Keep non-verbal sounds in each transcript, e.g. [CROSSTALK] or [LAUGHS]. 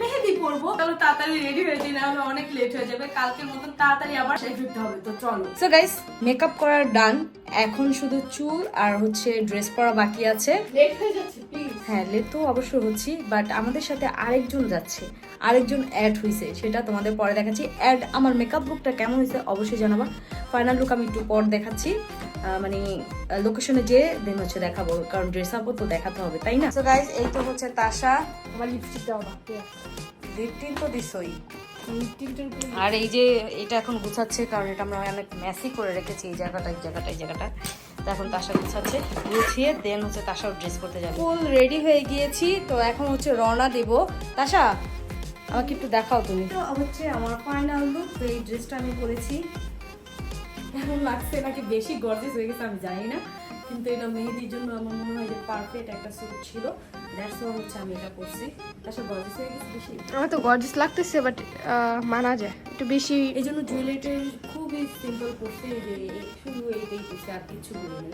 মেহেদি পরবো চলো তাড়াতাড়ি রেডি হয়ে যাই না হলে অনেক লেট হয়ে যাবে। কালকের মতন তাড়াতাড়ি আবার শেষ ফিরতে হবে তো চলো। সো গাইস মেকআপ করার ডান এখন শুধু চুল আর হচ্ছে ড্রেস পরা বাকি আছে। লেট হয়ে যাচ্ছে প্লিজ হ্যাঁ লেট তো অবশ্যই হচ্ছি বাট আমাদের সাথে আরেকজন যাচ্ছে। আরেকজন অ্যাড হয়েছে সেটা তোমাদের পরে দেখাচ্ছি। অ্যাড আমার মেকআপ লুকটা কেমন হয়েছে অবশ্যই জানাবা। ফাইনাল লুক আমি একটু পর দেখাচ্ছি। মানে লোকেশনে যে দেন হচ্ছে দেখাবো কারণ ড্রেস আপও তো দেখাতে হবে তাই না? সো গাইজ এই তো হচ্ছে তাসা। আমার লিপস্টিক দাও বাকি লিপটিন তো দিছই আর এই যে এটা এখন গুছাচ্ছে কারণ এটা আমরা অনেক মেসি করে রেখেছি এই জায়গাটা এই জায়গাটা এই জায়গাটা তো এখন তাসা গুছাচ্ছে গুছিয়ে দেন হচ্ছে তাসাও ড্রেস করতে যাবে। ফুল রেডি হয়ে গিয়েছি তো এখন হচ্ছে রওনা দেব। তাসা আমাকে একটু দেখাও তুমি। তো হচ্ছে আমার ফাইনাল লুক তো এই ড্রেসটা আমি পরেছি। কেমন লাগছে নাকি বেশি গর্জেস হয়ে গেছে আমি জানি না। কিন্তু এটা মেহেদির জন্য আমার মনে হয় যে পারফেক্ট একটা স্যুট ছিল। এটা গর্জেস আমার তো গর্জিয়াস লাগতেছে বাট মানা যায়। একটু বেশি এই জন্য জুয়েলারিটা খুবই সিম্পল করছে যে শুধু এইটাই করছে আর কিছু করিনি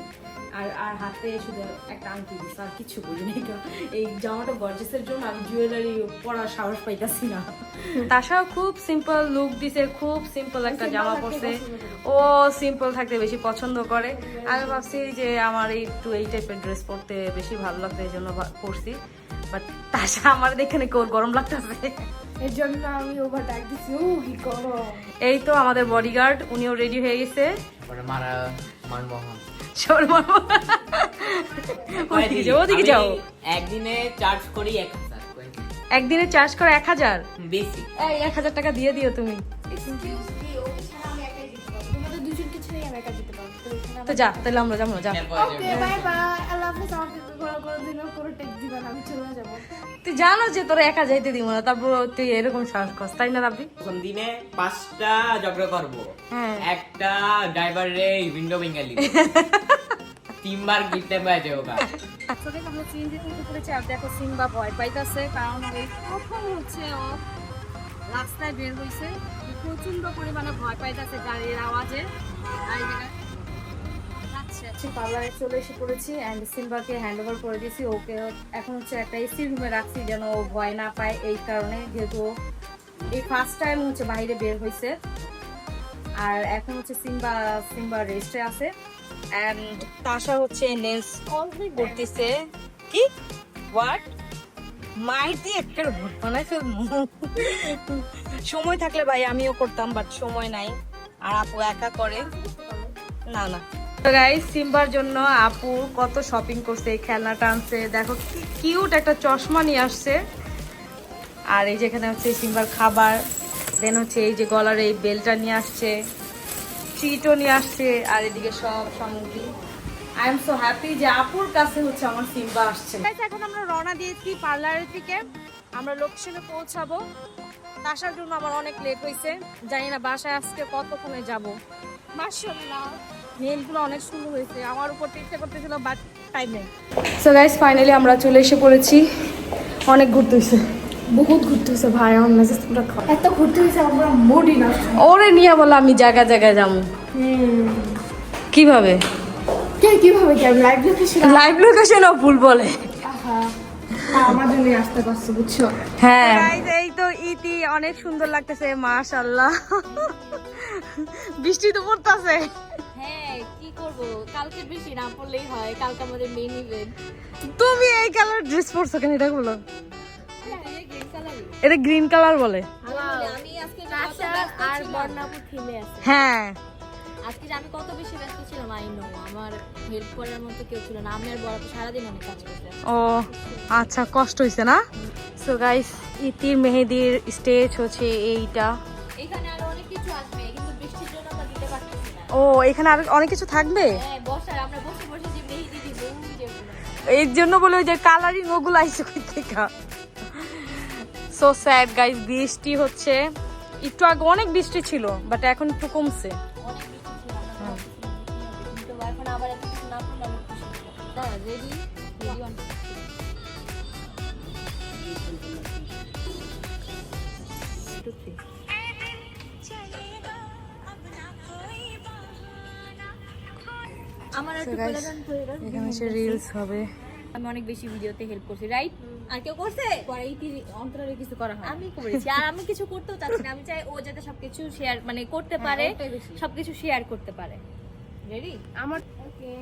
আর আর হাতে শুধু একটা আংটি দিচ্ছে আর কিছু করিনি তো এই জামাটা গর্জেসের জন্য আমি জুয়েলারি পরার সাহস পাইতাছি না। তাছাড়াও খুব সিম্পল লুক দিছে খুব সিম্পল একটা জামা পরছে। ও সিম্পল থাকতে বেশি পছন্দ করে। আমি ভাবছি যে আমার এই একটু এই টাইপের ড্রেস পরতে বেশি ভালো লাগতো এই জন্য পরছি। বাট আমার ওর গরম লাগতেছে। এর জন্য আমি ওভার দিছি ও কি এই তো আমাদের বডিগার্ড উনিও রেডি হয়ে গেছে। মারা মানমোহন। ওদিকে যাও ওদিকে যাও। একদিনে চার্জ করি এক হাজার করে। একদিনে চার্জ করো এক হাজার? বেশি। এই এক হাজার টাকা দিয়ে দিও তুমি। তো যা তাহলে আমরা যাব যা তুই জানো যে তোরা একা যাইতে দিব না তারপর তুই এরকম সাহস করস তাই না রাব্বি? প্রথম দিনে পাঁচটা ঝগড়া করব। হ্যাঁ। একটা ড্রাইভারে উইন্ডো বেঙ্গালি তিনবার গিফটে পাইছে ওটা আসলে আমরা চিনতে চিনতে করেছি আর দেখো সিম্বা ভয় পাইতেছে কারণ ওই প্রথম হচ্ছে ও রাস্তায় বের হয়েছে প্রচণ্ড পরিমাণে ভয় পাইতেছে গাড়ির আওয়াজে। আর হচ্ছে পার্লারে চলে এসে পড়েছি অ্যান্ড সিম্বাকে হ্যান্ড ওভার করে দিয়েছি। ওকে এখন হচ্ছে একটা এসি রুমে রাখছি যেন ও ভয় না পায় এই কারণে যেহেতু এই ফার্স্ট টাইম হচ্ছে বাইরে বের হয়েছে। আর এখন হচ্ছে সিম্বা সিম্বা রেস্টে আছে। অ্যান্ড তাশা হচ্ছে নেলস করতেছে। কি? হোয়াট মাইর দিয়ে একটা ভোট বানাই সময় থাকলে ভাই, আমিও করতাম বাট সময় নাই। আর আপু একা করে। না না। গাইস সিম্বার জন্য আপু কত শপিং করছে, এই খেলনাটা আনছে দেখো, কি কিউট একটা চশমা নিয়ে আসছে। আর এই যেখানে হচ্ছে সিম্বার খাবার। দেন হচ্ছে এই যে গলার এই বেলটা নিয়ে আসছে। চিটও নিয়ে আসছে। আর এদিকে সব সামগ্রী। আই এম সো হ্যাপি যে আপুর কাছে হচ্ছে আমার সিম্বা আসছে। এখন আমরা রওনা দিয়েছি পার্লারের দিকে। আমরা লোকেশনে পৌঁছাবো। আসার জন্য আমার অনেক লেট হয়েছে জানি না বাসায় আজকে কতক্ষণে যাব। যাব মার্শাল্লাহ অনেক সুন্দর হয়েছে। আমার উপর ইচ্ছে করতেছিল বাট টাইম নেই। সো গাইস ফাইনালি আমরা চলে এসে পড়েছি। অনেক ঘুরতে হয়েছে। বহুত ঘুরতে হয়েছে ভাই আমার মেসেজ পুরো এত ঘুরতে হয়েছে আমরা মুডই না। ওরে নিয়ে বলো আমি জায়গা জায়গায় যাব। কীভাবে? কে কীভাবে লাইভ লোকেশন লাইভ লোকেশনও ভুল বলে। আমার জন্য আসতে পারছ বুঝছ? হ্যাঁ। এই তো ইতি অনেক সুন্দর লাগতেছে মাশাআল্লাহ। বৃষ্টি তো পড়তেছে। হ্যাঁ কি করব? কালকে বেশি না পড়লেই হয় কালকে আমাদের মেইন ইভেন্ট তুমি এই কালার ড্রেস পরছো কেন? এটা বলো। এটা গ্রিন কালার বলে। আমি আজকে যে কত ব্যস্ত আর বর্ণাপুর থিমে আছে। হ্যাঁ। আজকে আমি কত বেশি ব্যস্ত ছিলাম আই নো আমার হেল্প করার মতো কেউ ছিল না। আমি আর বড় সারাদিন অনেক কাজ করতে ও আচ্ছা কষ্ট হয়েছে না? সো গাইস ইতির মেহেদির স্টেজ হচ্ছে এইটা। এখানে আরও অনেক কিছু আসবে। ও এখানে আর অনেক কিছু থাকবে? হ্যাঁ এর জন্য বলে ওই যে কালারিং ওগুলো আইসে কই থেকে সো স্যাড গাইস বৃষ্টি হচ্ছে। একটু আগে অনেক বৃষ্টি ছিল বাট এখন একটু কমছে। অনেক বৃষ্টি আমার একটু এখানে সে রিলস হবে। আমি অনেক বেশি ভিডিওতে হেল্প করছি রাইট আর কেউ করছে? পরে অন্তরে কিছু করা হয়। আমি করেছি আর আমি কিছু করতেও চাচ্ছি না। আমি চাই ও যাতে সবকিছু শেয়ার মানে করতে হ্যাঁ, পারে সবকিছু শেয়ার করতে পারে। রেডি আমার ওকে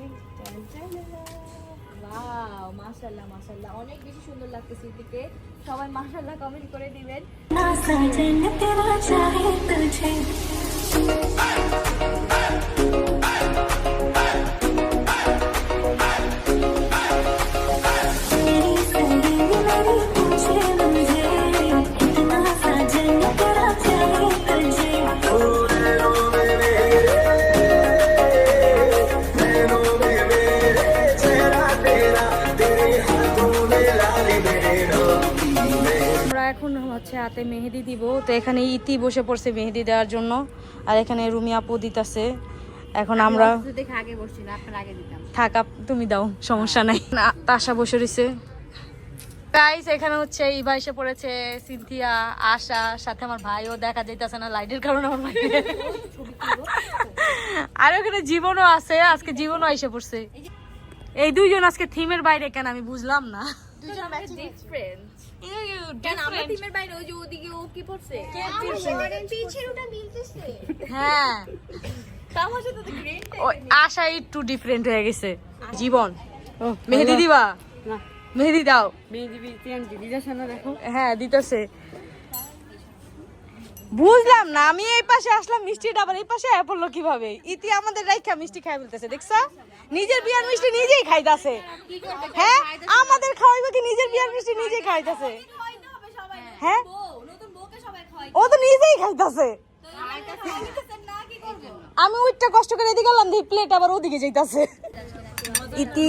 ওয়াও অনেক বেশি সুন্দর লাগতেছে দিকে সবাই মাশাআল্লাহ কমেন্ট করে দিবেন। হাতে মেহেদি দিব। তো এখানে ইতি বসে পড়ছে মেহেদি দেওয়ার জন্য। আর এখানে রুমি আপু দিতেছে। এখন আমরা থাকা তুমি দাও সমস্যা নাই। না তাসা বসে রয়েছে গাইস এখানে হচ্ছে ইভা এসে পড়েছে সিনথিয়া আশা সাথে আমার ভাইও দেখা যাইতেছে না লাইটের কারণে আমার ভাই আর ওখানে জীবনও আছে আজকে জীবনও এসে পড়ছে। এই দুইজন আজকে থিমের বাইরে কেন আমি বুঝলাম না। দুজন ডিফারেন্ট কেন আমরা টিমের বাইরে ওই যে ওদিকে ও কি পড়ছে? পিছের ওটা মিলতেছে। হ্যাঁ। তো গ্রিন ওই আশা একটু ডিফারেন্ট হয়ে গেছে। জীবন। মেহেদি দিবা? মেহেদি দাও। হ্যাঁ দিতেছে। বুঝলাম না আমি এই পাশে আসলাম মিষ্টিটা আবার এই পাশে আয়া পড়ল কীভাবে? ইতি আমাদের রাইখা মিষ্টি খাই বলতেছে দেখছা? নিজের বিয়ার মিষ্টি নিজেই খাইতাছে। হ্যাঁ? আমাদের খাওয়াইবে কি নিজের বিয়ার মিষ্টি নিজেই খাইতাছে? হ্যাঁ? ও তো নিজেই খাইতাছে। আমি ওইটা কষ্ট করে এদিকে গেলাম দিয়ে প্লেট আবার ওদিকে যাইতাছে। ইতি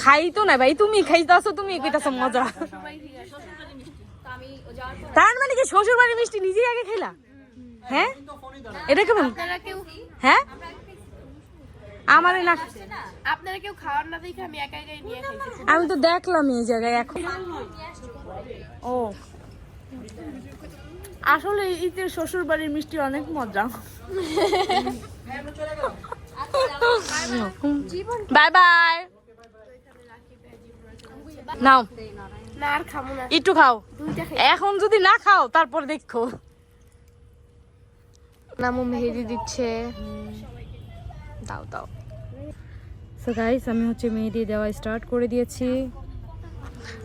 খাই তো না ভাই তুমি খাইতাছো তুমি কইতাছো মজা। তার মানে কি শ্বশুর বাড়ির মিষ্টি নিজেই আগে খাইলা হ্যাঁ? এটা কেমন? হ্যাঁ? আমার না? আপনারা কেউ খাওয়ার না দেখে আমি একা একাই নিয়ে খাইছি আমি তো দেখলাম এই জায়গায় এখন। ও। আসলে ঈদের শ্বশুর বাড়ির মিষ্টি অনেক মজা। Bye bye. নাও। না আর খাব না। একটু খাও। এখন যদি না খাও তারপর দেখো। নামু মেহেদি দিচ্ছে। দাও দাও। সো গাইস আমি হচ্ছে মেহেদি দেওয়া স্টার্ট করে দিয়েছি।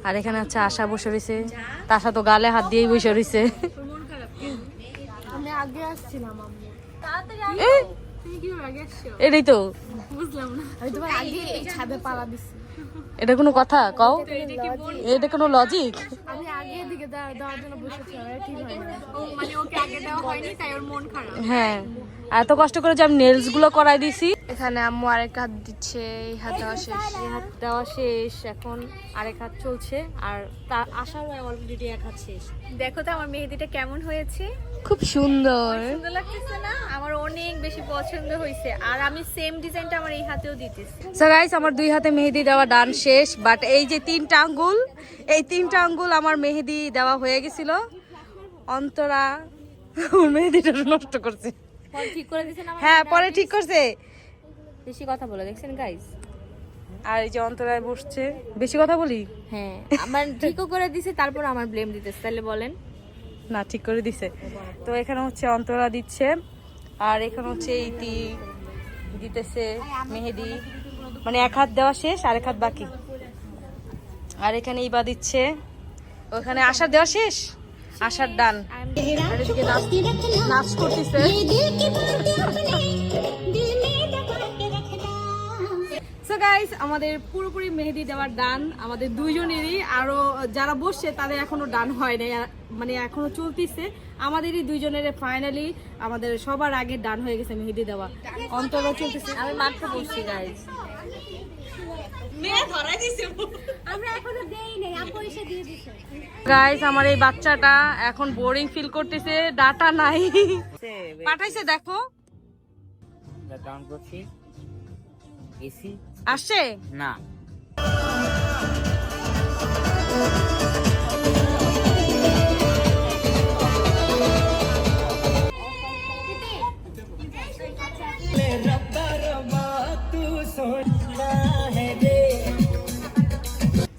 আর এখানে হচ্ছে আশা বসে রয়েছে। তাশা তো গালে হাত দিয়েই বসে রয়েছে। এটাই তো। আমি তোমার আগে ছাদে পালা দিছি। এটা কোনো কথা? কও। এটা কোনো লজিক হয় মানে মন হ্যাঁ। আর এত কষ্ট করে যে আমি নেলসগুলো করাই দিছি। এখানে আম্মু আরেক হাত দিচ্ছে এই হাত দেওয়া শেষ। এই হাত দেওয়া শেষ এখন আরেক হাত চলছে আর তার আশার অলরেডি এক হাত শেষ। দেখো তো আমার মেহেদিটা কেমন হয়েছে? খুব সুন্দর। সুন্দর লাগতেছে না? আমার অনেক বেশি পছন্দ হয়েছে আর আমি সেম ডিজাইনটা আমার এই হাতেও দিতেছি। সো গাইস আমার দুই হাতে মেহেদি দেওয়া ডান শেষ বাট এই যে তিনটা আঙ্গুল এই তিনটা আঙ্গুল আমার মেহেদি দেওয়া হয়ে গেছিল। অন্তরা মেহেদিটা নষ্ট করছে। পরে ঠিক করে দিয়েছেন হ্যাঁ পরে ঠিক করছে। বেশি কথা বলে দেখছেন গাইস আর এই যে অন্তরায় বসছে। বেশি কথা বলি? হ্যাঁ আমার ঠিকও করে দিছে তারপর আমার ব্লেম দিতেছে। তাহলে বলেন। না ঠিক করে দিছে। তো এখানে হচ্ছে অন্তরা দিচ্ছে আর এখানে হচ্ছে ইতি দিতেছে মেহেদি। মানে এক হাত দেওয়া শেষ আর এক হাত বাকি। আর এখানে ইবা দিচ্ছে। ওখানে আশার দেওয়া শেষ আশার ডান। নাচ করতেছে। সো গাইস আমাদের পুরোপুরি মেহেদি দেওয়ার ডান আমাদের দুইজনেরই। আরও যারা বসছে তাদের এখনও ডান হয় নাই। মানে এখনও চলতেছে। আমাদেরই দুইজনের ফাইনালি আমাদের সবার আগে ডান হয়ে গেছে মেহেদি দেওয়া। অন্তর চলতেছে। আমি মাত্র বসছি গাইস গাইস আমার এই বাচ্চাটা এখন বোরিং ফিল করতেছে ডাটা নাই। পাঠাইছে দেখো। ডাউন করছি। এসি আসছে না।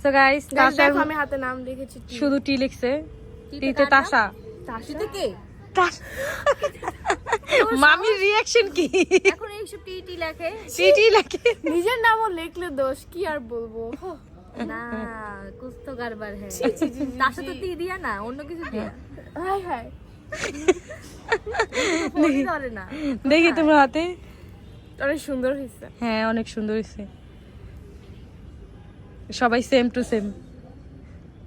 তো গাইস আমি হাতে নাম লিখেছি টি। শুধু টি লিখছে। টিতে তাসা। তাসা? কে? [LAUGHS] মামির রিয়াকশন কি? এখন এইসব টি টি লেখে। টি টি লেখে। নিজের নামও লিখলে দোষ কি আর বলব? না কুছ তো গড়বড় হ্যাঁ তাসা তো তি দিয়া না অন্য কিছু দিয়া। হাই হাই ফোনই না। দেখি তোমার হাতে। অনেক সুন্দর হয়েছে হ্যাঁ অনেক সুন্দর হয়েছে সবাই সেম টু সেম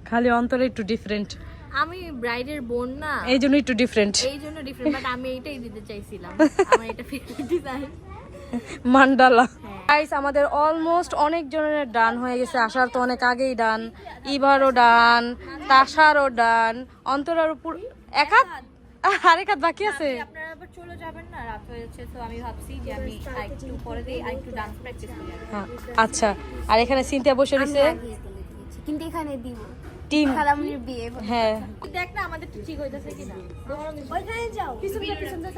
খালি অন্তরে একটু ডিফারেন্ট আমি ব্রাইডের বোন না। এই জন্য একটু ডিফারেন্ট এই জন্য ডিফারেন্ট বাট আমি এইটাই দিতে চাইছিলাম। [LAUGHS] আমার এটা ফেভারিট ডিজাইন মান্ডালা। গাইস আমাদের অলমোস্ট অনেক জনের ডান হয়ে গেছে। আসার তো অনেক আগেই ডান ইভারও ডান তাসারও ডান অন্তরার উপর এক আরেক হাত। বাকি আছে? আপনারা আবার চলে যাবেন না? রাত হয়ে যাচ্ছে তো আমি ভাবছি যে আমি একটু পরে দিয়ে আরেকটু ডান্স প্র্যাকটিস করি। হ্যাঁ, আচ্ছা। আর এখানে সিনথিয়া বসে রয়েছে। কিন্তু এখানে দিব। টিম। খালামনির বিয়ে হ্যাঁ। দেখ না আমাদের ঠিক হইতাছে কিনা। ওইখানে যাও। পিছন পিছন দিয়ে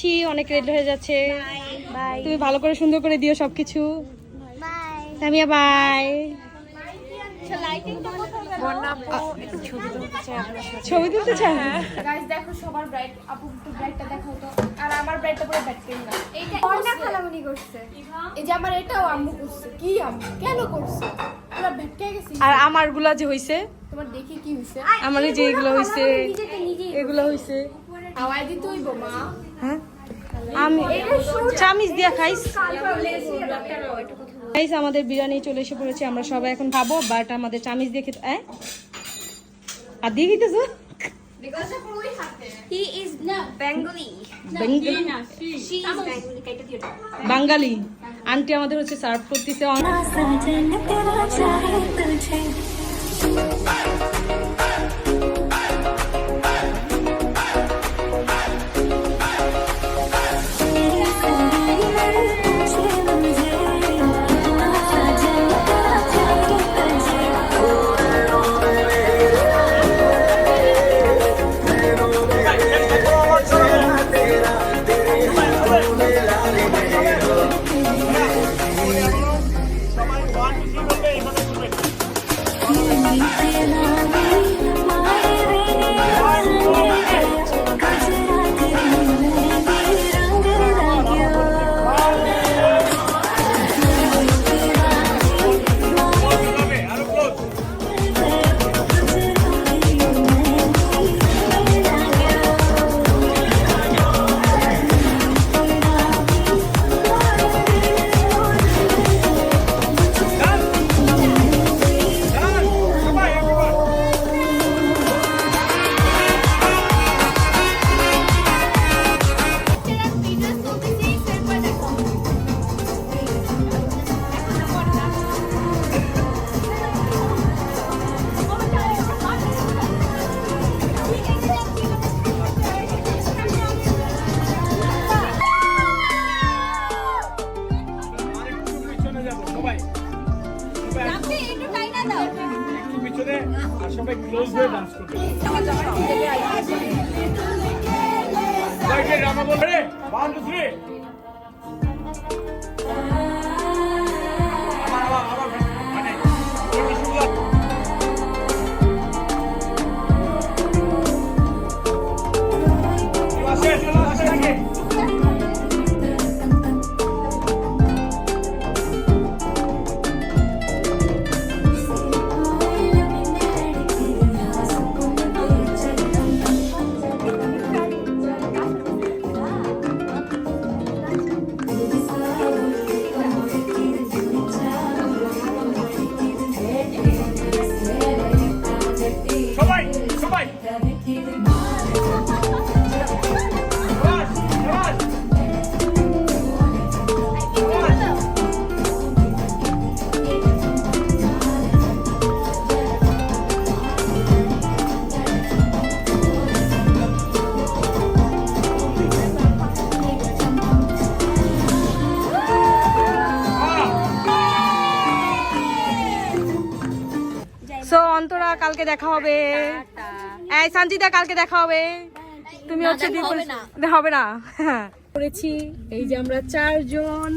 যাচ্ছি অনেক রেডি হয়ে যাচ্ছে। তুমি ভালো করে সুন্দর করে দিও সবকিছু। সামিয়া বাই ছবি তুলতে চাই গাইস দেখো সবার ব্রাইড আপু একটু ব্রাইডটা দেখাও তো। আর আমার ব্রাইডটা পুরো ব্যাট না। এইটা অন্য খালামনি করছে। এই যে আমার এটাও আম্মু করছে। কি আম্মু? কেন করছে? পুরো ভেটকে গেছি। আর আমারগুলা যে হইছে তোমার দেখি কি হইছে? আমার এই যে এগুলো হইছে এগুলো হইছে। হাওয়াই দিতে হইব মা। হ্যাঁ? আমি চামিচ দিয়া খাইস। গাইস আমাদের বিরিয়ানি চলে এসে পড়েছে আমরা সবাই এখন খাব বাট আমাদের চামিচ দিয়ে খেতে হ্যাঁ আর দিয়ে খেতেছো হি ইজ না বেঙ্গলি বাঙালি আন্টি আমাদের হচ্ছে সার্ভ করতেছে অনেক। টু থ্রি সো অন্তরা কালকে দেখা হবে। এই সঞ্জিতা কালকে দেখা হবে। তুমি হচ্ছে হবে না। হবে না। [LAUGHS] করেছি। এই যে আমরা চারজন।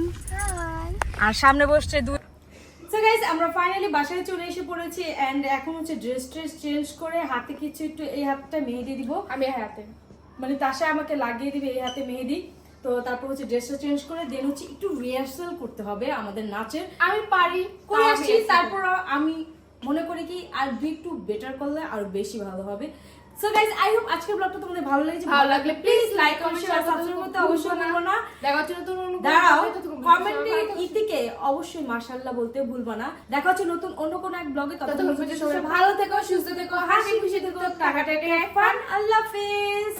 আর সামনে বসছে দুই সো গাইস আমরা ফাইনালি বাসায় চলে এসে পড়েছি এন্ড এখন হচ্ছে ড্রেস ট্রেস চেঞ্জ করে হাতে কিছু একটু এই হাতটা মেহেদি দিব। আমি হাতে। মানে তাসা আমাকে লাগিয়ে দিবে এই হাতে মেহেদি। তো তারপর হচ্ছে ড্রেসটা চেঞ্জ করে দেন হচ্ছে একটু রিহার্সাল করতে হবে আমাদের নাচের। আমি পারি। করে আসছি তারপর আমি মনে করি কি আর একটু বেটার করলে আরও বেশি ভালো হবে। সো গাইস আই হোপ আজকের ব্লগটা তোমাদের ভালো লেগেছে। ভালো লাগলে please like comment share subscribe করতে অবশ্যই ভুলবো না। দেখা হচ্ছে নতুন অন্য দাঁড়াও কমেন্টে ইতিকে অবশ্যই মাশাআল্লাহ বলতে ভুলবা না। দেখা হচ্ছে নতুন অন্য কোনো এক ব্লগে ততক্ষণ পর্যন্ত সবাই ভালো থেকো সুস্থ থেকো হাসি খুশি থেকো টাকা টাকা ফান আল্লাহ হাফেজ।